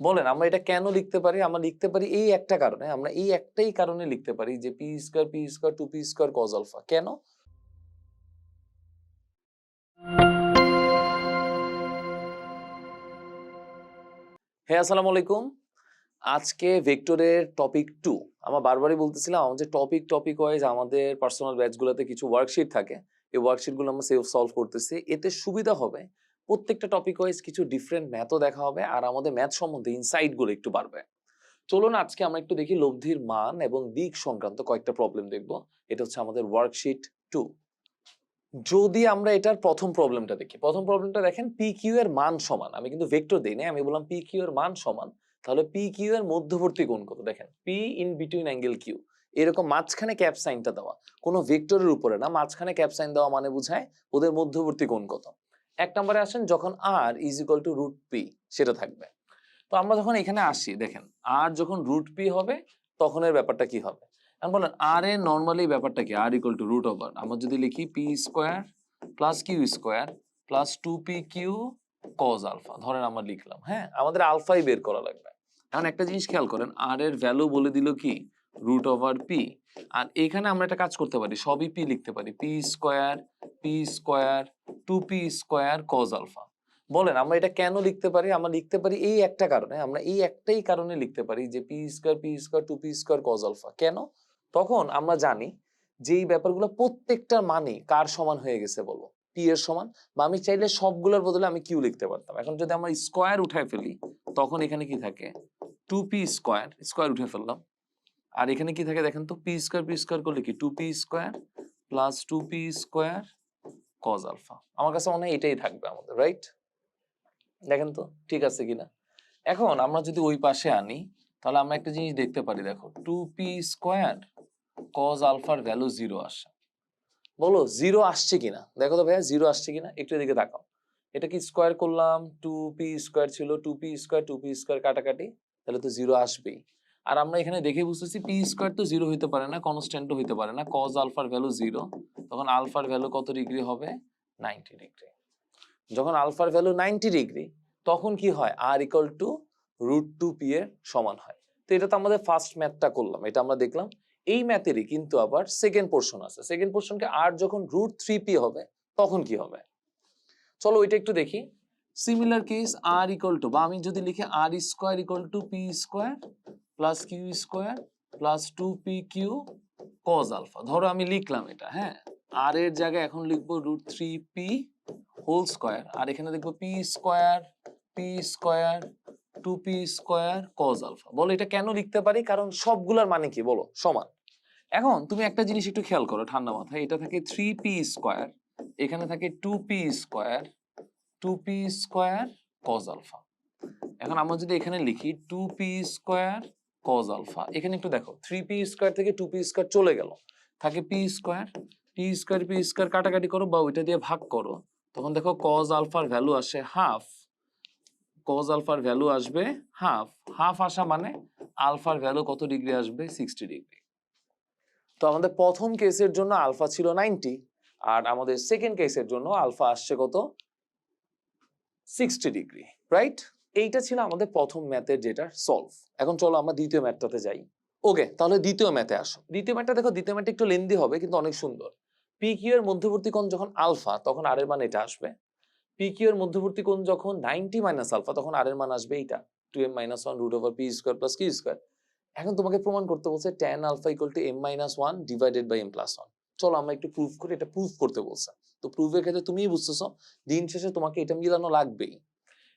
বলেন, আমরা এটা কেন লিখতে পারি? আমরা লিখতে পারি এই একটা কারণে। আমরা এই একটাই কারণে লিখতে পারি যে P square P square two P square cos alpha কেন? হ্যাঁ আসসালামু আলাইকুম। আজকে ভেক্টরের টপিক টু আমরা বারবারই বলতেছিলাম আমাদের টপিক টপিক ওয়াইজ আমাদের পার্সোনাল ব্যাচগুলোতে কিছু ওয়ার্কশিট থাকে। এই ওয়ার্কশিটগুলো আমরা সেলফ সলভ করতেছি। এতে সুবিধা হবে। প্রত্যেকটা টপিক ওয়াইজ কিছু ডিফারেন্ট ম্যাথও দেখা হবে, আর আমাদের ম্যাথ সম্বন্ধে ইনসাইটগুলো একটু বাড়বে। চলুন আজকে আমরা একটু দেখি লব্ধির মান এবং দিক সংক্রান্ত কয়েকটা প্রবলেম দেখব। এটা হচ্ছে আমাদের ওয়ার্কশিট টু যদি আমরা এটার প্রথম প্রবলেমটা দেখি, প্রথম প্রবলেমটা দেখেন পি কিউ এর মান সমান। আমি কিন্তু ভেক্টর দিই না আমি বললাম পি কিউ এর মান সমান, তাহলে পি কিউ এর মধ্যবর্তী কোণ কত? দেখেন P in between angle Q এরকম মাঝখানে ক্যাপ সাইনটা দেওয়া। কোনো ভেক্টরের উপরে না, মাঝখানে ক্যাপ সাইন দেওয়া মানে বোঝায় ওদের মধ্যবর্তী কোণ কত? এক নম্বরে আসেন যখন R is equal to root P সেটা থাকবে। তো আমরা যখন এখানে আসি, দেখেন আর যখন রুট পি হবে তখন এর ব্যাপারটা কি হবে? এখন বলেন আর এর নর্মালি ব্যাপারটা কি? R equal to root over আমরা যদি লিখি P square plus Q square plus two P Q cos alpha ধরেন আমরা লিখলাম হ্যাঁ? আমাদের আলফাই বের করা লাগবে। এখন একটা জিনিস খেয়াল করেন আর এর ভ্যালু বলে দিল কি? রুট ওভার পি আর এখানে আমরা একটা কাজ করতে পারি, সবই পি লিখতে পারি P square P square two P square cos alpha বলেন, আমরা এটা কেন লিখতে পারি? আমরা লিখতে পারি এই একটা কারণে, আমরা এই একটাই কারণে লিখতে পারি যে P square P square two P square cos alpha কেন? তখন আমরা জানি যে এই ব্যাপারগুলো প্রত্যেকটার মানে কার সমান হয়ে গেছে বলো পি এর সমান। বা আমি চাইলে সবগুলোর বদলে আমি কিউ লিখতে পারতাম। এখন যদি আমরা স্কোয়ার উঠায় ফেলি, তখন এখানে কি থাকে? টু পি স্কোয়ার স্কোয়ার উঠে ফেললাম। আর এখানে কি থাকে দেখেন তো পি স্কোয়ার পি স্কোয়ার করলে কি? Two P square plus two P square cos alpha আমার কাছে মনে হয় এটাই থাকবে আমাদের রাইট দেখেন তো, ঠিক আছে কিনা এখন আমরা যদি ওই পাশে আনি, তাহলে আমরা একটা জিনিস দেখতে পারি, দেখো টু পি স্কোয়ার কজ আলফার ভ্যালু জিরো আসে। বলো জিরো আসছে কিনা দেখো তো ভাইয়া জিরো আসছে কিনা একটু এদিকে তাকাও। এটা কি স্কোয়ার করলাম? টু পি স্কোয়ার ছিল two P square two P square কাটাকাটি, তাহলে তো জিরো আসবেই। আর আমরা এখানে দেখে বুঝতেছি পি স্কোয়ার তো জিরো হইতে পারে না কনস্ট্যান্টও হইতে পারে না। কজ আলফার ভ্যালু জিরো তখন আলফার ভ্যালু কত ডিগ্রি হবে? নাইনটি ডিগ্রি যখন আলফার ভ্যালু নাইনটি ডিগ্রি তখন কি হয়? R equal to root two P এর সমান হয়। তো এটা তো আমাদের ফার্স্ট ম্যাথটা করলাম, এটা আমরা দেখলাম। এই ম্যাথেরই কিন্তু আবার সেকেন্ড পোর্শন আছে। সেকেন্ড পোর্শনকে আর যখন রুট থ্রি পি হবে, তখন কি হবে? চলো ওইটা একটু দেখি। Similar case R equal to বা আমি যদি লিখি R square equal to P square plus Q square plus two P Q cos alpha ধরো আমি লিখলাম এটা হ্যাঁ? আর এর জায়গায় এখন লিখব root three P whole square আর এখানে দেখব P square P square two P square cos alpha বলো এটা কেন লিখতে পারি? কারণ সবগুলার মানে কি বলো? সমান। এখন তুমি একটা জিনিস একটু খেয়াল করো, ঠান্ডা মাথায়। এটা থাকে থ্রি পি স্কোয়ার এখানে থাকে two P square two P square cos alpha এখন আমরা যদি এখানে লিখি two P square cos alpha এখানে একটু দেখো থ্রি পি স্কোয়ার থেকে টু পি স্কোয়ার চলে গেল। থাকে P square P square P square কাটাকাটি করো বা ওইটা দিয়ে ভাগ করো। তখন দেখো কজ আলফার ভ্যালু আসে হাফ কজ আলফার ভ্যালু আসবে হাফ হাফ আসা মানে আলফার ভ্যালু কত ডিগ্রি আসবে? সিক্সটি ডিগ্রি তো আমাদের প্রথম কেসের জন্য আলফা ছিল নাইনটি আর আমাদের সেকেন্ড কেসের জন্য আলফা আসছে কত? সিক্সটি ডিগ্রি রাইট এইটা ছিল আমাদের প্রথম ম্যাথের যেটা সলভ এখন চলো আমরা দ্বিতীয় ম্যাথটাতে যাই। ওকে তাহলে দ্বিতীয় ম্যাথে আসো। দ্বিতীয় ম্যাথটা দেখো, দ্বিতীয় ম্যাথটা একটু লেন্দি হবে, কিন্তু অনেক সুন্দর। পি কিউ এর মধ্যবর্তী কোণ যখন আলফা তখন আর এর মান এটা আসবে। পি কিউ এর মধ্যবর্তী কোণ যখন নাইনটি মাইনাস আলফা তখন আর এর মান আসবে এইটা। Two M minus one root over P square plus Q square এখন তোমাকে প্রমাণ করতে বলছে tan alpha equal to M minus one divided by M plus one চলো আমরা একটু প্রুফ করি, এটা প্রুফ করতে বলছে। তো প্রুফের ক্ষেত্রে তুমিই বুঝতেছো, দিন শেষে তোমাকে এটা মিলানো লাগবেই।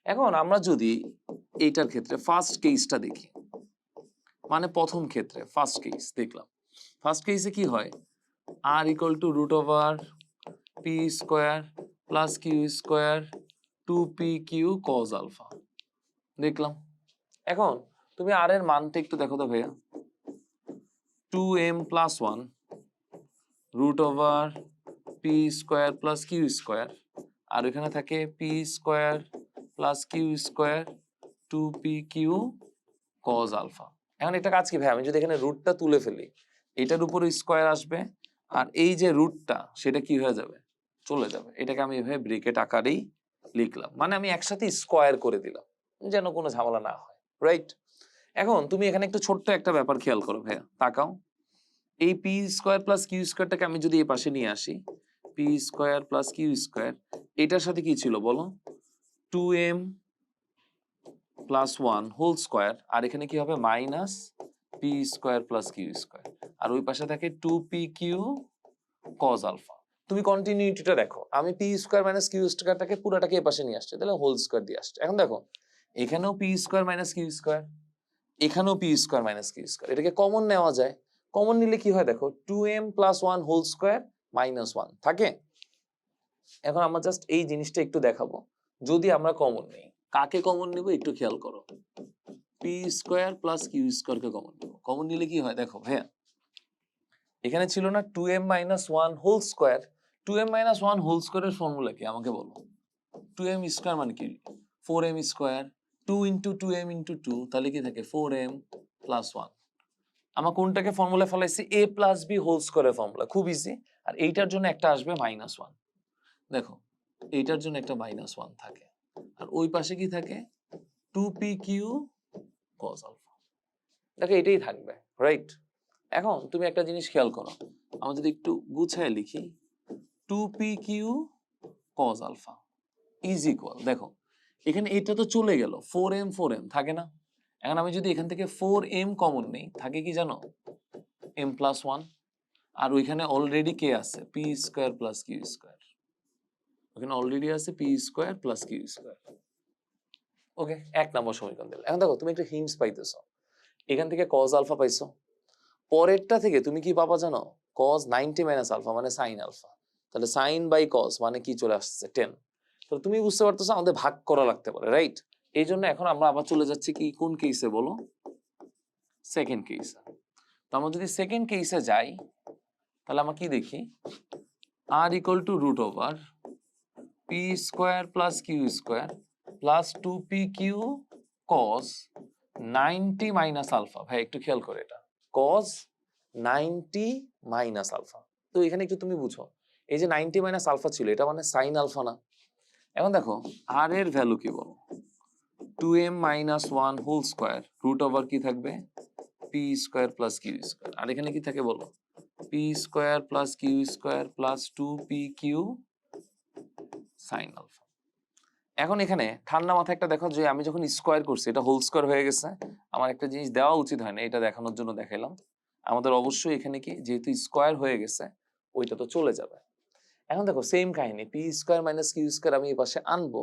এখন আমরা যদি এইটার ক্ষেত্রে ফার্স্ট কেসটা দেখি মানে প্রথম ক্ষেত্রে ফার্স্ট কেস দেখলাম। ফার্স্ট কেসে কি হয়? R equal to root over P square plus Q square two P Q cos alpha দেখলাম। এখন তুমি আর এর মানটা একটু দেখো তো ভাইয়া। Two M plus one root over P square plus Q square আর এখানে থাকে P square plus Q square two P Q cos alpha এখন একটা কাজ কি ভাই? আমি যদি এখানে রুটটা তুলে ফেলি, এটার উপরে স্কোয়ার আসবে আর এই যে রুটটা সেটা কি হয়ে যাবে? চলে যাবে। এটাকে আমি এভাবে ব্রেকেট আকারেই লিখলাম। মানে আমি একসাথে স্কোয়ার করে দিলাম, যেন কোনো ঝামেলা না হয় রাইট এখন তুমি এখানে একটু ছোট্ট একটা ব্যাপার খেয়াল করো ভাইয়া, তাকাও। এই পি স্কোয়ার প্লাস কিউ স্কোয়ারটাকে আমি যদি এই পাশে নিয়ে আসি P square plus Q square এটার সাথে কি ছিল বলো? Two M plus one whole square আর এখানে কি হবে? Minus P square plus Q square আর ওই পাশে থাকে two P Q cos alpha তুমি কন্টিনিউটিটা দেখো, আমি পি স্কোয়ার মাইনাস কিউ স্কোয়ারটাকে পুরোটাকে এ পাশে নিয়ে আসছে, তাহলে হোল স্কোয়ার দিয়ে আসছে। এখন দেখো, এখানেও P square minus Q square এখানেও P square minus Q square এটাকে কমন নেওয়া যায়। কমন নিলে কি হয় দেখো? Two M plus one whole square minus one থাকে? এখন আমরা জাস্ট এই জিনিসটা একটু দেখাবো। যদি আমরা কমন নেই, কাকে কমন নেব একটু খেয়াল করো। পি স্কোয়ার প্লাস কিউ স্কোয়ারকে কমন নেব। কমন নিলে কি হয় দেখো ভাইয়া, এখানে ছিল না two M minus one whole square two M minus one whole স্কোয়ারের ফর্মুলা কি? আমাকে বলো। টু এম স্কোয়ার মানে কি? Four M square two into two M into two তাহলে কি থাকে? ফোর এম প্লাস ওয়ান আমার কোনটাকে ফর্মুলা ফেলাইছি? এ প্লাস বি হোল স্কোয়ারের ফর্মুলা খুব ইজি আর এইটার জন্য একটা আসবে মাইনাস ওয়ান দেখো এইটার জন্য একটা মাইনাস ওয়ান থাকে। আর ওই পাশে কি থাকে? Two P Q cos alpha দেখো, এটাই থাকবে রাইট এখন তুমি একটা জিনিস খেয়াল করো আমরা যদি একটু গুছায় লিখি two P Q cos alpha is equal দেখো, এখানে এটা তো চলে গেল ফোর এম ফোর এম থাকে না? এখন আমি যদি এখান থেকে ফোর এম কমন নেই, থাকে কি জানো? এম প্লাস ওয়ান আর ওইখানে অলরেডি কে আছে P square plus Q square ওখানে অলরেডি আছে P square plus Q square ওকে এক নম্বর সমীকরণ দিলে এখন দেখো, তুমি একটা হিন্টস পাইতেছো। এখান থেকে কজ আলফা পাইছো। পরেরটা থেকে তুমি কি পাবা জানো? কজ নাইনটি মাইনাস আলফা মানে সাইন আলফা তাহলে সাইন বাই কজ মানে কি চলে আসছে? টেন তো তুমি বুঝতে পারতেছো আমাদের ভাগ করা লাগতে পারে রাইট এই জন্য এখন আমরা আবার চলে যাচ্ছি কি, কোন কেসে বলো? সেকেন্ড কেসে তো আমরা যদি সেকেন্ড কেসে যাই, তাহলে আমরা কি দেখি? আর equal to root over p square plus q square plus two p q cos ninety minus alpha ভাই, একটু খেয়াল করে এটা। কস নাইনটি মাইনাস আলফা তো এখানে একটু তুমি বুঝো, এই যে নাইনটি মাইনাস আলফা ছিল, এটা মানে সাইন আলফা না। এখন দেখো আর এর ভ্যালু কি বলো? Two m minus one whole square root over কি থাকবে? P square plus q square আর এখানে কি থাকে বলো? P square plus q square plus two sine alpha. এখন এখানে ঠান্ডা মাথায় একটা দেখো যে আমি যখন স্কোয়ার করছি, এটা হোল স্কোয়ার হয়ে গেছে। আমার একটা জিনিস দেওয়া উচিত হয় না এটা দেখানোর জন্য দেখাইলাম। আমাদের অবশ্যই এখানে কি, যেহেতু স্কোয়ার হয়ে গেছে, ওইটা তো চলে যাবে। এখন দেখো সেম কাহিনী p square minus q square আমি এই পাশে আনব,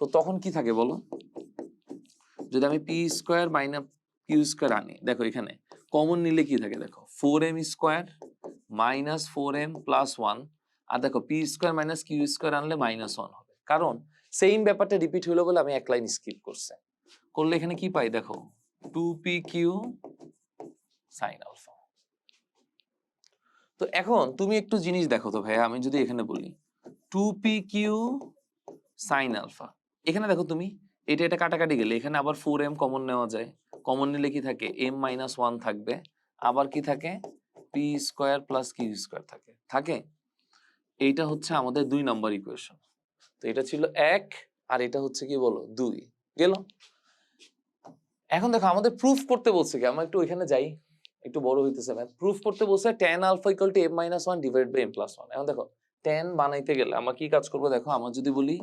তো তখন কি থাকে বলো? যদি আমি p square minus q square আনি, দেখো এখানে কমন নিলে কি থাকে দেখো four m square minus four m plus one আর দেখো p square minus q square আনলে মাইনাস ওয়ান হবে। কারণ সেম ব্যাপারটা রিপিট হলো বলে আমি এক লাইন স্কিপ করছে। করলে এখানে কি পাই? দেখো two p q sine alpha তো এখন তুমি একটু জিনিস দেখো তো ভাইয়া, আমি যদি এখানে বলি two p q sine alpha এখানে দেখো তুমি, এটা এটা কাটাকাটি গেলে, এখানে আবার ফোর এম কমন নেওয়া যায়। কমন নিলে কি থাকে? এম মাইনাস ওয়ান থাকবে। আবার কি থাকে? P square plus q square থাকে। থাকে? এইটা হচ্ছে আমাদের দুই নম্বর ইকুয়েশন তো এটা ছিল এক, আর এটা হচ্ছে কি বলো? দুই। গেল? এখন দেখো, আমাদের প্রুফ করতে বলছে কি? আমরা একটু ওইখানে যাই। একটু বড় হইতেছে ম্যাথ প্রুফ করতে বলছে tan alpha equal to m minus one divide by m plus one এখন দেখো টেন বানাইতে গেলে আমরা কি কাজ করব? দেখো, আমরা যদি বলি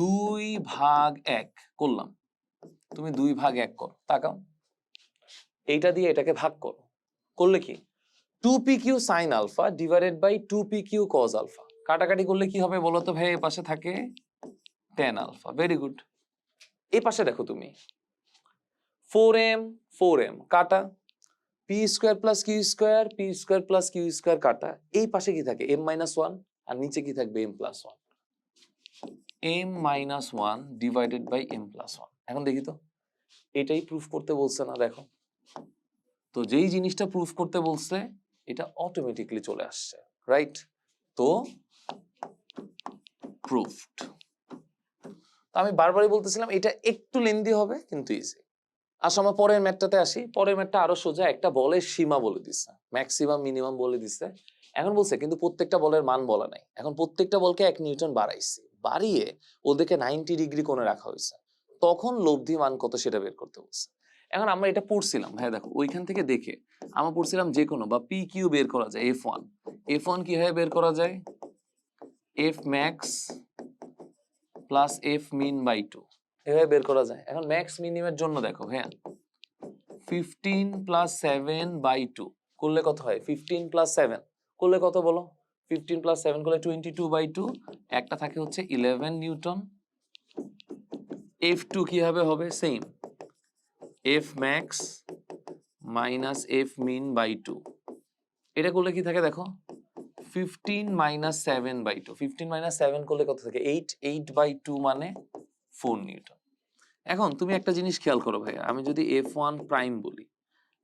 দুই ভাগ এক করলাম। তুমি দুই ভাগ এক করো, তাকাও। এইটা দিয়ে এটাকে ভাগ করো। করলে কি? Two p q sine alpha divided by two p q cos alpha কাটাকাটি করলে কি হবে বলো তো ভাই? এ পাশে থাকে টেন আলফা ভেরি গুড এই পাশে দেখো তুমি। ফোর এম ফোর এম কাটা। P square plus q square p square plus q square কাটা। এই পাশে কি থাকে? এম মাইনাস ওয়ান আর নিচে কি থাকবে? M plus one m minus one divided by m plus one এখন দেখি তো। এটাই প্রুফ করতে বলছে না, দেখো। তো যেই জিনিসটা প্রুফ করতে বলছে এটা অটোমেটিকলি চলে আসছে রাইট তো প্রুফড তো আমি বারবারই বলতেছিলাম, এটা একটু লেন্দি হবে, কিন্তু ইজি আসো আমরা পরের ম্যাটটাতে আসি। পরের ম্যাটটা আরও সোজা, একটা বলের সীমা বলে দিচ্ছে ম্যাক্সিমাম মিনিমাম বলে দিচ্ছে এখন বলছে, কিন্তু প্রত্যেকটা বলের মান বলা নাই। এখন প্রত্যেকটা বলকে এক নিউটন বাড়াইছে। বাড়িয়ে ওদেরকে নাইনটি ডিগ্রি কোণে রাখা হয়েছে। তখন লব্ধি মান কত সেটা বের করতে বলছে। এখন আমরা এটা পড়ছিলাম। হ্যাঁ দেখো, ওইখান থেকে দেখে আমরা পড়ছিলাম যে কোনো বা পি কিউ বের করা যায় এফ ওয়ান এফ ওয়ান কীভাবে বের করা যায়? F max plus f min by two এভাবে বের করা যায়। এখন ম্যাক্স মিনিমের জন্য দেখো হ্যাঁ। Fifteen plus seven by two করলে কত হয়? ফিফটিন প্লাস সেভেন করলে কত বলো? ফিফটিন প্লাস সেভেন করলে টোয়েন্টি টু বাই টু একটা থাকে হচ্ছে ইলেভেন নিউটন এফ টু কীভাবে হবে? Same f max minus f min by two এটা করলে কি থাকে দেখো? Fifteen minus seven by two fifteen minus seven করলে কত থাকে? এইট এইট বাই টু মানে ফোর নিউটন। এখন তুমি একটা জিনিস খেয়াল করো ভাইয়া, আমি যদি এফ ওয়ান প্রাইম বলি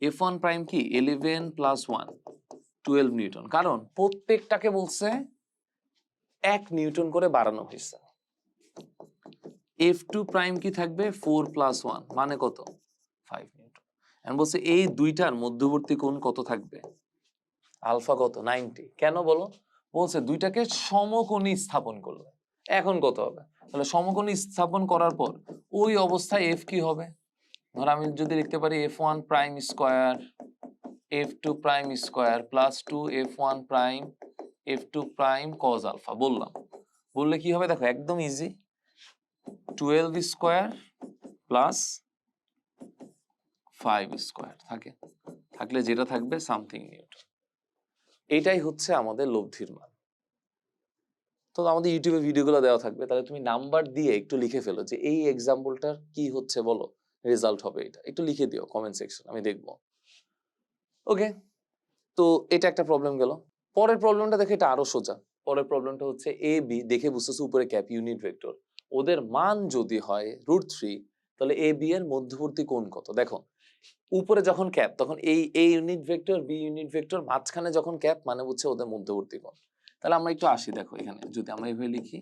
এফ ওয়ান প্রাইম কি? Eleven plus one twelve newton. কারণ প্রত্যেকটাকে বলছে এক নিউটন করে বাড়ানো হয়েছে। এফ টু প্রাইম কি থাকবে? ফোর প্লাস ওয়ান মানে কত? ফাইভ নিউটন এখন বলছে, এই দুইটার মধ্যবর্তী কোণ কত থাকবে? আলফা কত? নাইনটি কেন বলো? বলছে, দুইটাকে সমকোণী স্থাপন করলে। এখন কত হবে? তাহলে সমকোণী স্থাপন করার পর ওই অবস্থায় এফ কি হবে? ধর আমি যদি লিখতে পারি f one prime square f two prime square plus two f one prime f two prime cos alpha বললাম। বললে কি হবে? দেখো, একদম easy twelve square plus five square থাকে। থাকলে যেটা থাকবে সামথিং নিউটন এটাই হচ্ছে আমাদের লব্ধির মান। তো আমাদের ইউটিউবে ভিডিওগুলো দেওয়া থাকবে। তাহলে তুমি নাম্বার দিয়ে একটু লিখে ফেলো যে এই এক্সাম্পলটার কি হচ্ছে বলো? রেজাল্ট হবে এটা। একটু লিখে দিও কমেন্ট সেকশন আমি দেখব। ওকে তো এটা একটা প্রবলেম গেল। পরের প্রবলেমটা দেখে এটা আরও সোজা। পরের প্রবলেমটা হচ্ছে এ বি দেখে বুঝতেছে উপরে ক্যাপ ইউনিট ভেক্টর ওদের মান যদি হয় রুট থ্রি তাহলে এ বি এর মধ্যবর্তী কোণ কত? দেখো উপরে যখন ক্যাপ, তখন এই a unit vector b unit vector মাঝখানে যখন ক্যাপ মানে হচ্ছে ওদের মধ্যবর্তী কোণ। তাহলে আমরা একটু আসি, দেখো এখানে। যদি আমরা এইভাবে লিখি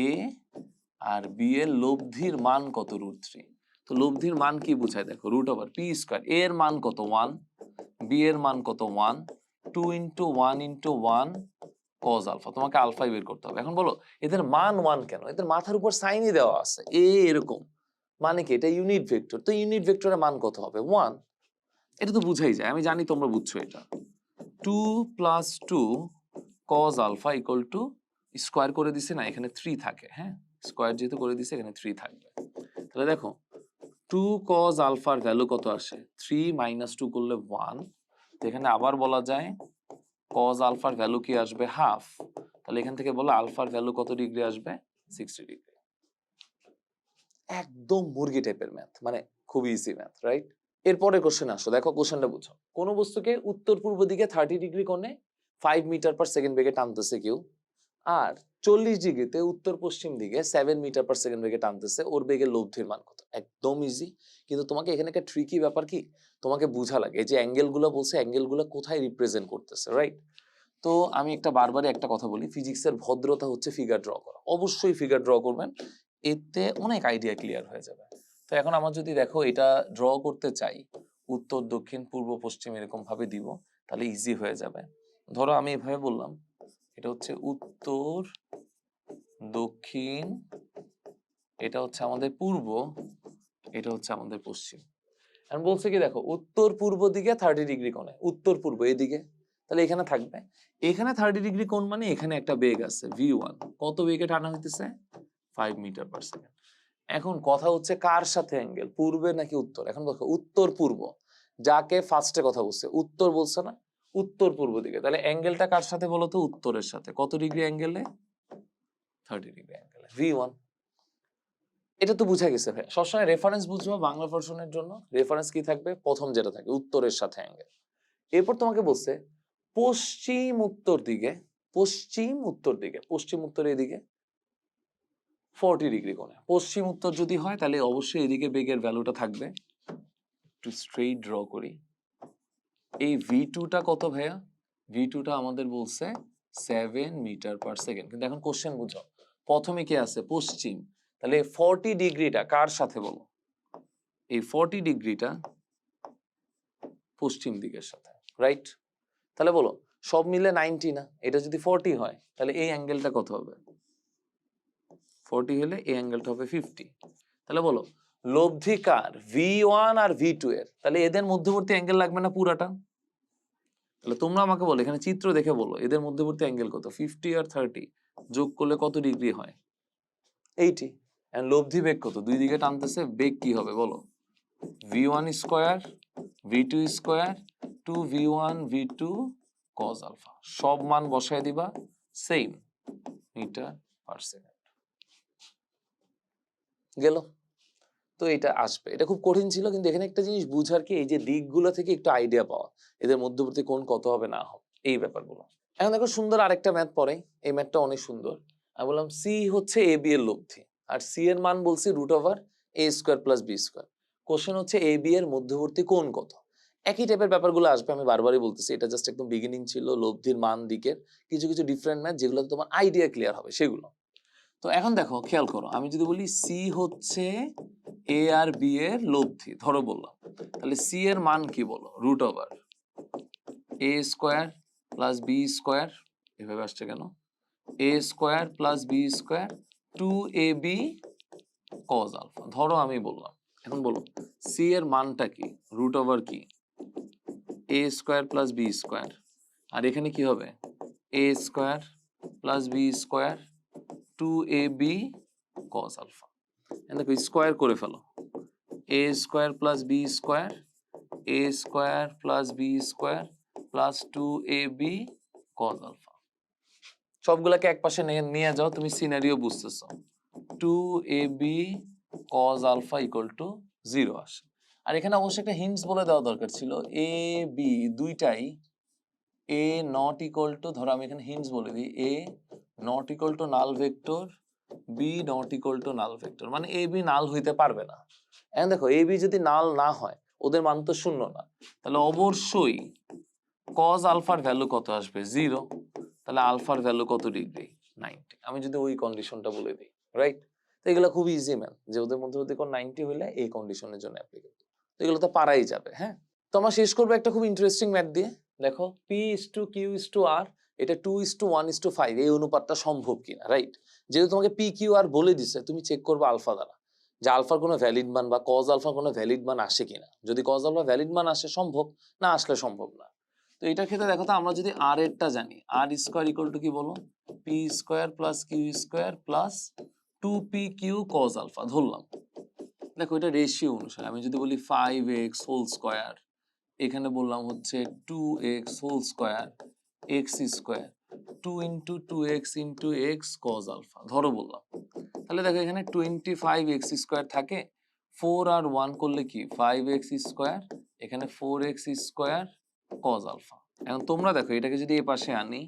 এ আর বি এর লব্ধির মান কত রুট থ্রি তো লব্ধির মান কি বোঝায়? দেখো root over p square a এর মান কত ওয়ান বি এর মান কত one two into one into one cos alpha তোমাকে আলফাই বের করতে হবে। এখন বলো, এদের মান ওয়ান কেন? এদের মাথার উপর সাইনই দেওয়া আছে। এ এরকম। মানে কি? এটা ইউনিট ভেক্টর তো ইউনিট ভেক্টরের মান কত হবে? ওয়ান এটা তো বুঝাই যায়। আমি জানি তোমরা বুঝছ এটা। Two plus two cos alpha equal to square করে দিছে না, এখানে থ্রি থাকে হ্যাঁ? স্কোয়ার যেহেতু করে দিছে, এখানে থ্রি থাকবে। তাহলে দেখো টু কজ আলফার ভ্যালু কত আসে? থ্রি মাইনাস টু করলে ওয়ান এখানে আবার বলা যায় কজ আলফার ভ্যালু কি আসবে? হাফ তাহলে এখান থেকে বলো আলফার ভ্যালু কত ডিগ্রি আসবে? সিক্সটি ডিগ্রি একদম মুরগি টাইপের ম্যাথ মানে খুবই ইজি ম্যাথ রাইট এরপরে কোশ্চেন আসো দেখো কোশ্চেনটা বুঝো। কোন বস্তুকে উত্তর পূর্ব দিকে থার্টি ডিগ্রি কোণে ফাইভ মিটার পার সেকেন্ড বেগে টানতেছে কেউ, আর চল্লিশ ডিগ্রিতে উত্তর পশ্চিম দিকে সেভেন মিটার পার সেকেন্ড বেগে টানতেছে, ওর বেগের লব্ধির মান কত? একদম ইজি কিন্তু তোমাকে এখানে একটা ট্রিকি ব্যাপার কি? তোমাকে বোঝা লাগে যে অ্যাঙ্গেলগুলো বলছে অ্যাঙ্গেলগুলো কোথায় রিপ্রেজেন্ট করতেছে রাইট তো আমি একটা বারবারই একটা কথা বলি ফিজিক্সের ভদ্রতা হচ্ছে ফিগার ড্র করা। অবশ্যই ফিগার ড্র করবেন। এতে অনেক আইডিয়া ক্লিয়ার হয়ে যাবে। তো এখন আমার যদি দেখো এটা ড্র করতে চাই, উত্তর, দক্ষিণ, পূর্ব, পশ্চিম এরকম ভাবে দিব, তাহলে ইজি হয়ে যাবে। ধরো আমি এভাবে বললাম, এটা হচ্ছে উত্তর, দক্ষিণ, এটা হচ্ছে আমাদের পূর্ব, এটা হচ্ছে আমাদের পশ্চিম। এখন বলছে কি দেখো, উত্তর পূর্ব দিকে থার্টি ডিগ্রি কোণে, উত্তর পূর্ব এদিকে, তাহলে এখানে থাকবে। এখানে থার্টি ডিগ্রি কোণ মানে এখানে একটা বেগ আছে ভি ওয়ান কত বেগে টানা হইতেছে? ফাইভ মিটার পার সেকেন্ড এখন কথা হচ্ছে কার সাথে অ্যাঙ্গেল পূর্বে নাকি উত্তর? এখন দেখো, উত্তর পূর্ব। যাকে ফার্স্টে কথা বলছে, উত্তর বলছে না, উত্তর পূর্ব দিকে। তাহলে অ্যাঙ্গেলটা কার সাথে বলো তো? উত্তরের সাথে। কত ডিগ্রি অ্যাঙ্গেলে থার্টি ডিগ্রি অ্যাঙ্গেলে ভি ওয়ান এটা তো বুঝা গেছে ভাই সবসময় রেফারেন্স বুঝব বাংলা ভার্সনের জন্য। রেফারেন্স কি থাকবে? প্রথম যেটা থাকে, উত্তরের সাথে অ্যাঙ্গেল এরপর তোমাকে বলছে, পশ্চিম উত্তর দিকে, পশ্চিম উত্তর দিকে, পশ্চিম উত্তর এদিকে ফোরটি ডিগ্রি কোণে। পশ্চিম উত্তর যদি হয়, তাহলে অবশ্যই এদিকে বেগের ভ্যালুটা থাকবে। একটু স্ট্রেইট ড্র করি। এই ভি টুটা কত ভাইয়া? ভি টুটা আমাদের বলছে সেভেন মিটার পার সেকেন্ড কিন্তু এখন কোশ্চেন বুঝো। প্রথমে কি আছে? পশ্চিম। তাহলে ফর্টি ডিগ্রিটা কার সাথে বলো? এই ফর্টি ডিগ্রিটা পশ্চিম দিকের সাথে রাইট তাহলে বলো, সব মিলে নাইনটি না? এটা যদি ফর্টি হয়, তাহলে এই অ্যাঙ্গেলটা কত হবে? ফর্টি হলে এই অ্যাঙ্গেলটা হবে ফিফটি তাহলে বলো, লব্ধিকার ভি ওয়ান আর ভি টু এর, তাহলে এদের মধ্যবর্তী অ্যাঙ্গেল লাগবে না পুরাটা? তাহলে তোমরা আমাকে বলো, এখানে চিত্র দেখে বলো, এদের মধ্যবর্তী অ্যাঙ্গেল কত? ফিফটি আর থার্টি যোগ করলে কত ডিগ্রি হয়? এইটি এন্ড লব্ধি বেগ কত? দুই দিকে টানতেছে, বেগ কি হবে বলো? V one square v two square two v one v two cos alpha সব মান বসায় দিবা সেম মিটার পার সেকেন্ড গেল। তো এটা আসবে। এটা খুব কঠিন ছিল কিন্তু এখানে একটা জিনিস বুঝার কি, এই যে দিকগুলো থেকে একটু আইডিয়া পাওয়া, এদের মধ্যবর্তী কোণ কত হবে না হবে এই ব্যাপারগুলো। এখন দেখো সুন্দর আরেকটা ম্যাথ পড়ে, এই ম্যাথটা অনেক সুন্দর। আমি বললাম সি হচ্ছে এ বি এর লব্ধি, আর সি এর মান বলছি root over a square plus b square question হচ্ছে এ বি এর মধ্যবর্তী কোন কত? একই টাইপের ব্যাপারগুলো আসবে, আমি বারবারই বলতেছি, এটা জাস্ট একদম বিগিনিং ছিল, লব্ধির মান দিকের কিছু কিছু ডিফারেন্ট ম্যাথ যেগুলো তোমার আইডিয়া ক্লিয়ার হবে, সেগুলো। তো এখন দেখো, খেয়াল করো, আমি যদি বলি সি হচ্ছে এ আর বি এর লব্ধি, ধরো বললাম। তাহলে সি এর মান কি বলো? Root over a square plus b square এভাবে আসছে কেন? A square plus b square two a b cos alpha ধরো আমি বললাম, এখন বলো সি এর মানটা কি? রুট ওভার কি? A square plus b square আর এখানে কি হবে? A square plus b square two a b cos alpha দেখো স্কোয়ার করে ফেলো। A square plus b square a square plus b square plus two a b cos alpha সবগুলোকে এক পাশে নিয়ে যাও, তুমি সিনারিও বুঝতেছো। Two a b cos alpha equal to zero আসে। আর এখানে অবশ্যই একটা হিন্টস বলে দেওয়া দরকার ছিল। এ বি দুইটাই এ নট ইকুয়াল টু ধরো আমি এখানে হিন্টস বলে দিই a not equal to null vector b not equal to null vector মানে এ বি নাল হইতে পারবে না। এখন দেখো এ বি যদি নাল না হয়, ওদের মান তো শূন্য না। তাহলে অবশ্যই কজ আলফার ভ্যালু কত আসবে? জিরো তাহলে আলফার ভ্যালু কত ডিগ্রি নাইনটি আমি যদি ওই কন্ডিশনটা বলে দিই রাইট তো এগুলো খুব ইজি ম্যান যে ওদের মধ্যে যদি কোন নাইনটি হইলে এই কন্ডিশনের জন্য অ্যাপ্লিকেবল তো এগুলো তো পারাই যাবে হ্যাঁ? তো আমরা শেষ করব একটা খুব ইন্টারেস্টিং ম্যাথ দিয়ে। দেখো p is to q is to আর এটা two is to one is to five এই অনুপাতটা সম্ভব কিনা রাইট যেহেতু তোমাকে পি কিউ আর বলে দিছে, তুমি চেক করবে আলফা দ্বারা, যে আলফার কোনো ভ্যালিড মান বা কজ আলফার কোনো ভ্যালিড মান আসে কিনা। যদি কজ আলফা ভ্যালিড মান আসে, সম্ভব, না আসলে সম্ভব না। তো এটার ক্ষেত্রে দেখো তো, আমরা যদি আর এরটা জানি আর স্কোয়ার ইকুয়াল টু কি বলো? P square plus q square plus two p q cos alpha ধরলাম। দেখো, এটা রেশিও অনুসারে, আমি যদি বলি ফাইভ এক্স হোল স্কোয়ার এখানে বললাম হচ্ছে two x whole square x square two into two x into x cos alpha ধরো বললাম। তাহলে দেখো এখানে টোয়েন্টি ফাইভ এক্স স্কোয়ার থাকে ফোর আর ওয়ান করলে কি? ফাইভ এক্স স্কোয়ার এখানে four x square cos alpha এখন তোমরা দেখো, এটাকে যদি এ পাশে আনি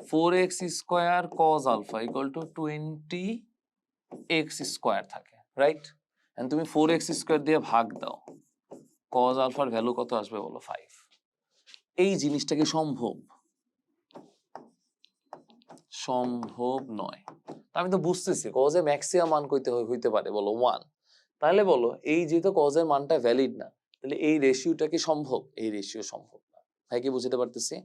four x square cos alpha equal to twenty x square থাকে রাইট এখন তুমি ফোর এক্স স্কোয়ার দিয়ে ভাগ দাও কজ আলফার ভ্যালু কত আসবে বলো? ফাইভ এই জিনিসটা কি সম্ভব? সম্ভব নয়। আমি তো বুঝতেছি কজে ম্যাক্সিমাম মান কইতে হইতে পারে, বলো ওয়ান তাহলে বলো, এই যেহেতু কজের মানটা ভ্যালিড না তাহলে এই রেশিওটা কি সম্ভব? এই রেশিও সম্ভব না। হ্যাঁ কি বুঝতে পারতেছি?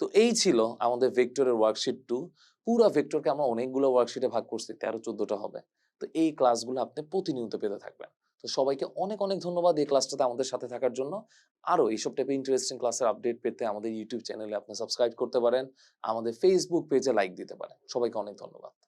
তো এই ছিল আমাদের ভেক্টরের ওয়ার্কশিট টু পুরো ভেক্টরকে আমরা অনেকগুলো ওয়ার্কশিটে ভাগ করছি, তেরো, চোদ্দটা হবে। তো এই ক্লাসগুলো আপনি প্রতিনিয়ত পেতে থাকবেন। তো সবাইকে অনেক অনেক ধন্যবাদ এই ক্লাসটাতে আমাদের সাথে থাকার জন্য। আরও এইসব টাইপের ইন্টারেস্টিং ক্লাসের আপডেট পেতে আমাদের ইউটিউব চ্যানেলে আপনি সাবস্ক্রাইব করতে পারেন। আমাদের ফেসবুক পেজে লাইক দিতে পারেন। সবাইকে অনেক ধন্যবাদ।